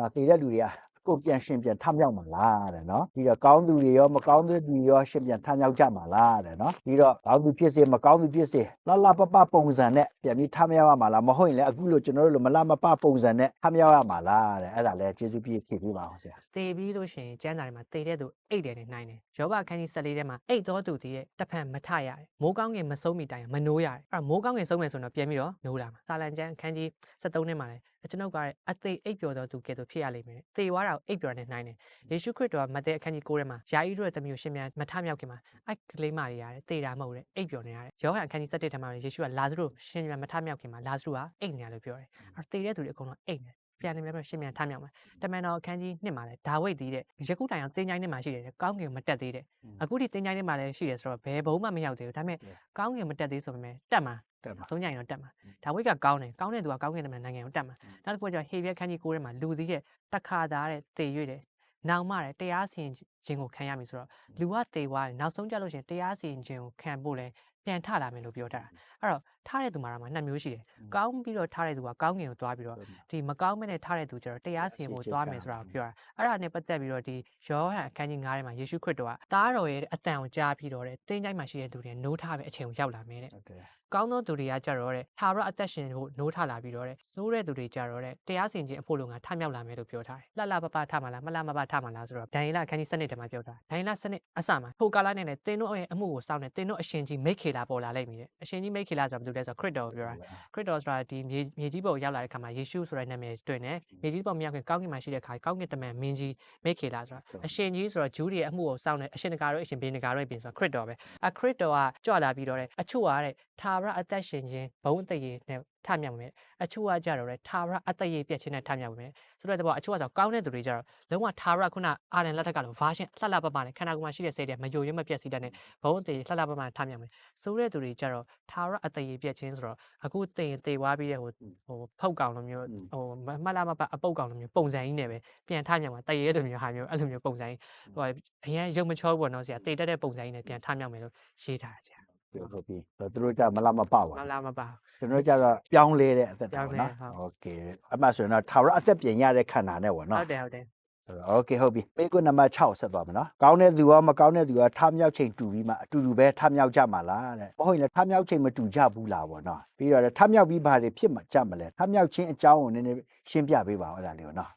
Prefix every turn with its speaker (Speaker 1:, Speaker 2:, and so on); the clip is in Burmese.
Speaker 1: ဒါတည်တဲ့လူတွေကအကုန်ပြန်ရှင်ပြန်ထမြောက်မှာလားတဲ့နော်ပြီးတော့ကောင်းသူတွေရောမကောင်းသူတွေရောရှင်ပြန်ထမြောက်ကြမှာလားတဲ့နော်ပြီးတော့ကောင်းသူဖြစ်စေမကောင်းသူဖြစ်စေလလပပပုံစံနဲ့ပြန်ပြီးထမြောက်ရမှာလားမဟုတ်ရင်လည်းအခုလိုကျွန်တော်တို့လိုမလမပပုံစံနဲ့ထမြောက်ရမှာလားတဲ့အဲ့ဒါလည်းကျေးဇူးပြည့်ဖြည့်ပေးပါအောင်ဆရာ
Speaker 2: သေပြီးလို့ရှိရင်ကျမ်းစာထဲမှာသေတဲ့သူအိတ်တယ်နဲ့နိုင်တယ်ယောဘအခန်းကြီး14ထဲမှာအိတ်တော်သူတည်းရဲ့တစ်ဖက်မထရတယ်မိုးကောင်းငင်မဆုံးမီတိုင်မနိုးရတယ်အဲ့တော့မိုးကောင်းငင်ဆုံးမယ်ဆိုတော့ပြန်ပြီးတော့နိုးလာမှာစာလံကျမ်းအခန်းကြီး73ထဲမှာလည်းကျွန်ုပ်ကလည်းအသေးအိတ်ပျော်တော်သူကဲ့သို့ဖြစ်ရလိမ့်မယ်သေသွားတာကိုအိတ်ပျော်နဲ့နိုင်တယ်ယေရှုခရစ်တော်ကမဿဲအခန်းကြီး9ထဲမှာယာဤတို့ရဲ့တမျိုးရှင်မြန်မထမြောက်ခင်မှာအဲ့ကလေးမတွေရတယ်သေတာမဟုတ်ဘူးအိတ်ပျော်နေရတယ်ယောဟန်အခန်းကြီး17ထဲမှာလည်းယေရှုကလာဇရုရှင်မြန်မထမြောက်ခင်မှာလာဇရုကအိတ်နေရလို့ပြောတယ်အဲ့တော့သေတဲ့သူတွေအကုန်လုံးအိတ်နေ ပြန်နေပြန်ရှင်မြန်ထမြောက်မှာတမန်တော်အခန်းကြီး1မှာလဲဒါဝိဒ်တည်တဲ့ယခုတိုင်အောင်တင်းချိုင်းထဲမှာရှိတယ်တဲ့ကောင်းကင်မတက်သေးတဲ့အခုဒီတင်းချိုင်းထဲမှာလည်းရှိတယ်ဆိုတော့ဘယ်ဘုံမှမရောက်သေးဘူးဒါပေမဲ့ကောင်းကင်မတက်သေးဆိုပေမဲ့တက်မှာ
Speaker 1: တက်မှာ
Speaker 2: သုံးချိုင်းတော့တက်မှာဒါဝိဒ်ကကောင်းတယ်ကောင်းတဲ့သူကကောင်းကင်တမန်နိုင်ငံကိုတက်မှာနောက်တစ်ခုကကျတော့ဟေဘရဲခန်းကြီး9ထဲမှာလူသေးတဲ့တခါသားတဲ့တေရွေ့တယ်နောင်မတဲ့တရားစီရင်ခြင်းကိုခံရပြီဆိုတော့လူကတေသွားတယ်နောက်ဆုံးကြလို့ရှရင်တရားစီရင်ခြင်းကိုခံဖို့လဲပြန်ထလာမယ်လို့ပြောတာအဲ့တော့ထားတဲ့သူမှာတော့နှစ်မျိုးရှိတယ်ကောင်းပြီးတော့ထားတဲ့သူကကောင်းကင်ကိုသွားပြီးတော့ဒီမကောင်းမနဲ့ထားတဲ့သူကျတော့တရားစီရင်ဖို့သွားမယ်ဆိုတာကိုပြောတာအဲ့ဒါနဲ့ပတ်သက်ပြီးတော့ဒီယောဟန်အခန်းကြီး9ထဲမှာယေရှုခရစ်တော်ကသားတော်ရဲ့အတန်ကိုကြားပြီးတော့တဲ့တင်းကြိုက်မှာရှိတဲ့သူတွေနိုးထားပဲအချိန်ကိုရောက်လာမယ်တဲ့
Speaker 1: ဟုတ်တယ်
Speaker 2: ကောင်းသောသူတွေကကြတော့တဲ့သာရအသက်ရှင်ဖို့နိုးထလာပြီးတော့တဲ့ဆိုးတဲ့သူတွေကြတော့တဲ့တရားစီရင်ခြင်းအဖို့လုံကထမြောက်လာမယ်လို့ပြောထားတယ်လှလှပပထမှာလားမလှမပထမှာလားဆိုတော့ဒိုင်လအခန်းကြီး7ထဲမှာပြောတာဒိုင်လ7အစမှာဟိုကာလနဲ့နဲ့တင်းတို့ရဲ့အမှုကိုစောင့်နေတင်းတို့အရှင်ကြီးမိတ်ခေလာပေါ်လာလိမ့်မည်တဲ့အရှင်ကြီးမိတ်ခေလာဆိုတာဘယ်လိုလဲဆိုတော့ခရစ်တော်ကိုပြောတာခရစ်တော်ဆိုတာဒီမြေမြေကြီးပေါ်ရောက်လာတဲ့ခါမှာယေရှုဆိုတဲ့နာမည်တွင်တယ်မြေကြီးပေါ်မရောက်ခင်ကောင်းကင်မှာရှိတဲ့ခါကောင်းကင်တမန်မင်းကြီးမိတ်ခေလာဆိုတာအရှင်ကြီးဆိုတော့ဂျူးတွေရဲ့အမှုကိုစောင့်နေအရှင်တကာတို့အရှင်ဘေးတကာတို့ပြင်ဆိုတာခရစ်တော်ပဲအခရစ်တော်ကကြွလာပြီးတော့တဲ့အချို့ကတဲ့သာရအသက်ရှင်ခြင်းဘုံအသက်ရည်နဲ့ထမြောက်မယ်အချို့ကကြတော့တဲ့သာရအသက်ရည်ပြည့်ခြင်းနဲ့ထမြောက်မယ်ဆိုတော့တော့အချို့ကဆိုကောင်းတဲ့သူတွေကြတော့လုံးဝသာရခုနအာရန်လက်ထက်ကလို့ version လှလှပပနဲ့ခန္ဓာကိုယ်မှာရှိတဲ့စိတ်တွေမယိုယွင်းမပြည့်စည်တဲ့နဲ့ဘုံအသက်ရည်လှလှပပနဲ့ထမြောက်မယ်ဆိုတဲ့သူတွေကြတော့သာရအသက်ရည်ပြည့်ခြင်းဆိုတော့အခုသိရင်သိသွားပြီးတဲ့ဟို ဟိုဖောက်ကောင်လိုမျိုးဟိုမမှတ်လားမပတ်အပုတ်ကောင်လိုမျိုးပုံစံကြီးနဲ့ပဲပြန်ထမြောက်မှာတရေလိုမျိုးဟာမျိုးအဲ့လိုမျိုးပုံစံကြီးဟိုအရင်ရုပ်မချောဘူးပေါ့နော်ဆရာတေတက်တဲ့ပုံစံကြီးနဲ့ပြန်ထမြောက်မယ်လို့ရေးထားတယ်ဆရာ
Speaker 1: ဟုတ်ပြီသူတို့ကြမလမပပါ
Speaker 2: မလားမပါ
Speaker 1: ကျွန်တော်ကြတော့ပြောင်းလဲတဲ့အသက်
Speaker 2: ပြော
Speaker 1: တော့
Speaker 2: င်းလဲ
Speaker 1: နော်
Speaker 2: ဟုတ်
Speaker 1: โอเคအမှဆိုရင်တော့ထာဝရအသက်ပြင်ရတဲ့ခန္ဓာနဲ့ပေါ့
Speaker 2: ဟု
Speaker 1: နော်
Speaker 2: တ်တယ်ဟုတ်တယ်
Speaker 1: ဆိုတော့ okay ဟုတ်ပြီမေးခွန်းနံပါတ်6ဆက်သွားမယ်နော်ကောင်းတဲ့သူရောမကောင်းတဲ့သူရောထမြောက်ချိန်တူပြီးမှအတူတူပဲထမြောက်ကြမှာလားတဲ့မဟုတ်ရင်လည်းထမြောက်ချိန်မတူကြဘူးလားပေါ့နော်ပြီးတော့လည်းထမြောက်ပြီးဘာတွေဖြစ်မှကြမလဲထမြောက်ခြင်းအကြောင်းကိုနည်းနည်းရှင်းပြပေးပါဦးအဲ့ဒါလေးပေါ့နော်